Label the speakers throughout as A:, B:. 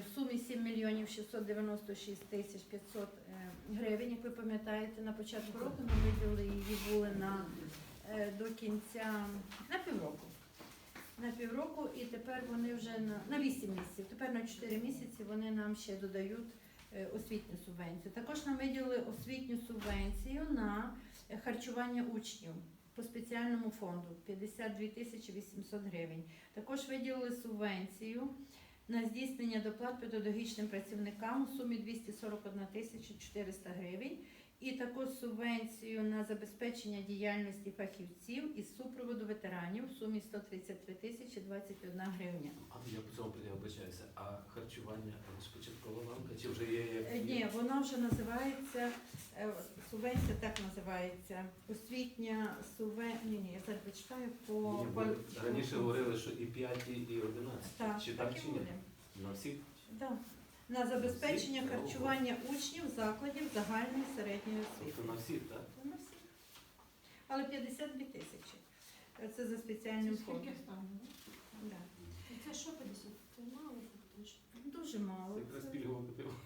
A: В сумі 7 мільйонів 696 тисяч 500 е, гривень. Як ви пам'ятаєте, на початку року ми виділили її були на е, до кінця на півроку. На півроку, і тепер вони вже на, на 8 місяців. Тепер на 4 місяці вони нам ще додають е, освітню субвенцію. Також нам виділили освітню субвенцію на харчування учнів по спеціальному фонду 52 тисячі 800 гривень. Також виділили субвенцію на здійснення доплат педагогічним працівникам у сумі 241 тисяча 400 гривень. І також субвенцію на забезпечення діяльності фахівців із супроводу ветеранів у сумі 133 тисячі 21 гривня.
B: А я по цьому я вибачаюся. А харчування ж ланка чи вже є як
A: Е, Ні, вона вже називається е, субвенція, так називається. Освітня субвенція. Ні, ні, я зараз почитаю по по-
B: було- раніше говорили, що і 5, і 11.
A: Так,
B: чи
A: так
B: так,
A: і
B: чи ні?
A: буде.
B: На всіх?
A: Да. На забезпечення
B: Всі?
A: харчування учнів закладів загальної середньої освіти.
B: Тобто на всіх, так?
A: На всіх. Але 52 тисячі. Це за спеціальним фондом.
C: Скільки стане?
A: Да.
C: Це що 50? Це мало фактично.
A: Дуже мало.
B: Це якраз
A: Це-
B: пільгове категорія.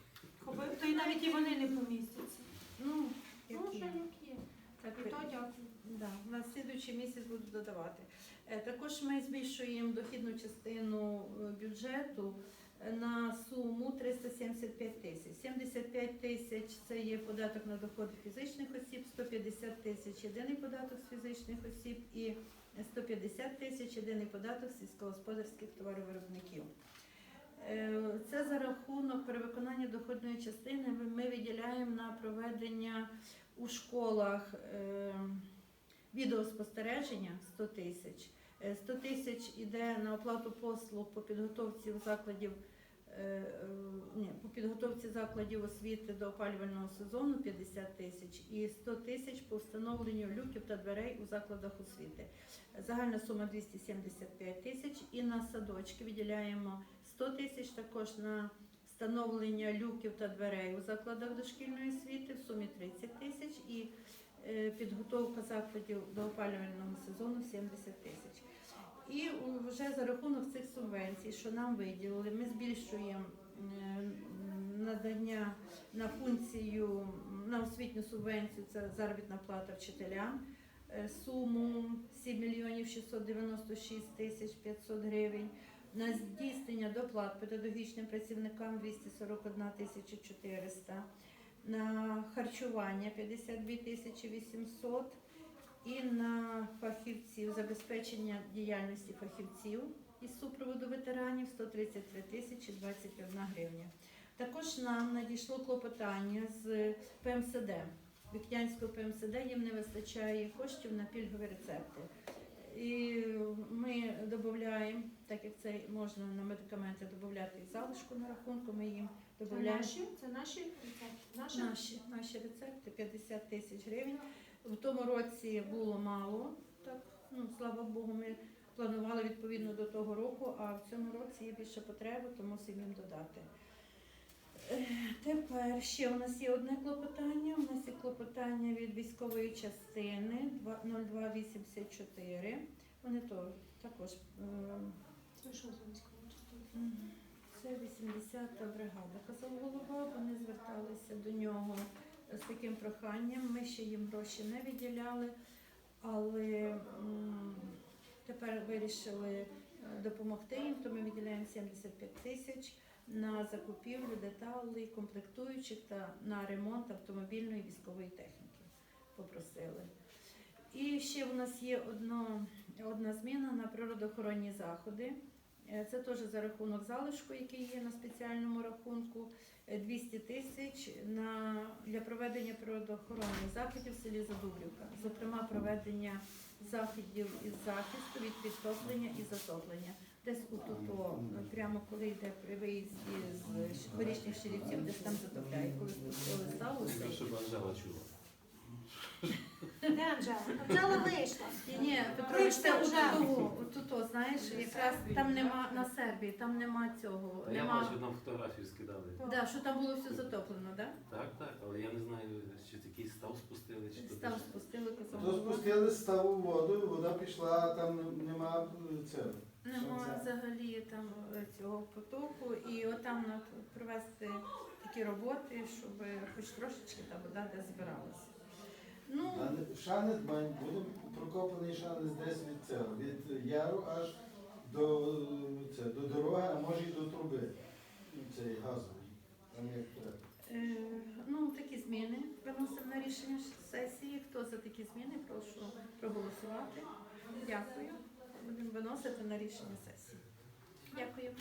C: Хоби- То й навіть і вони не помістяться.
A: Ну, як
C: Ну, що
A: є.
C: як є.
A: Так,
C: І то дякую.
A: Да, на слідуючий місяць будуть додавати. Е, Також ми збільшуємо дохідну частину е, бюджету е, на суму 375 тисяч. 75 тисяч це є податок на доходи фізичних осіб, 150 тисяч єдиний податок з фізичних осіб і 150 тисяч єдиний податок з сільськогосподарських товаровиробників. Це за рахунок перевиконання доходної частини ми виділяємо на проведення у школах е, відеоспостереження 100 тисяч. Е, 100 тисяч іде на оплату послуг по підготовці закладів. е, е, Ні, по підготовці закладів освіти до опалювального сезону 50 тисяч і 100 тисяч по встановленню люків та дверей у закладах освіти. Загальна сума 275 тисяч і на садочки виділяємо 100 тисяч також на встановлення люків та дверей у закладах дошкільної освіти в сумі 30 тисяч і е, підготовка закладів до опалювального сезону 70 тисяч. І вже за рахунок цих субвенцій, що нам виділили, ми збільшуємо е, надання на функцію на освітню субвенцію, це заробітна плата вчителям, е, суму 7 мільйонів 696 тисяч 500 гривень. На здійснення доплат педагогічним працівникам 241 тисяча 400, на харчування 52 тисячі 800 і на фахівців, забезпечення діяльності фахівців із супроводу ветеранів 133 тисячі 21 гривня. Також нам надійшло клопотання з ПМСД. Вікнянського ПМСД їм не вистачає коштів на пільгові рецепти. І ми додаємо, так як це можна на медикаменти додати залишку на рахунку, ми їм
C: Це
A: додаємо
C: наші? Це наші? рецепти? Наші?
A: наші, наші рецепти 50 тисяч гривень. В тому році було мало, так, ну, слава Богу, ми планували відповідно до того року, а в цьому році є більше потреби, то мусимо їм додати. Тепер ще у нас є одне клопотання. У нас є клопотання від військової частини 0284. Вони то також е,
C: Це що за військова частина?
A: це 80-та бригада. Казав голова, вони зверталися до нього з таким проханням. Ми ще їм гроші не виділяли, але тепер вирішили е, допомогти їм, то ми виділяємо 75 тисяч на закупівлю деталей, комплектуючих та на ремонт автомобільної військової техніки. Попросили. І ще в нас є одно, одна зміна на природоохоронні заходи. Е, Це теж за рахунок залишку, який є на спеціальному рахунку. Е, 200 тисяч на для проведення природоохоронних заходів в селі Задубрівка, зокрема проведення заходів із захисту від підтоплення і затоплення. Десь у прямо коли йде при виїзді з горішніх щирівців, десь там затопляє, коли спустили сталося.
B: Це щоб Анжела чула.
C: Де Анжела? Анжела вийшла.
A: Ні, ні, Петрович, це
C: вже.
A: отут, отут, знаєш, якраз там нема на Сербії, там нема цього,
B: А я
A: нема.
B: бачу, нам фотографію скидали.
A: Да, що там було все затоплено, да?
B: Так, так, але я не знаю, чи такий став спустили, чи то
A: Став
B: десь.
A: спустили
D: То
A: казав.
D: спустили ставу воду, вода пішла, там нема е, цього.
A: Нема взагалі там е, цього потоку, і отам на- провести такі роботи, щоб хоч трошечки та вода де збиралася. Ну,
D: Шанець має буде прокопаний шанець десь від цього, від яру аж до, це, до дороги, а може і до труби. Цієї газової. Там як треба.
A: е, ну такі зміни виносимо на рішення сесії. Хто за такі зміни, прошу проголосувати. Дякую. Будемо виносити на рішення сесії. Дякую.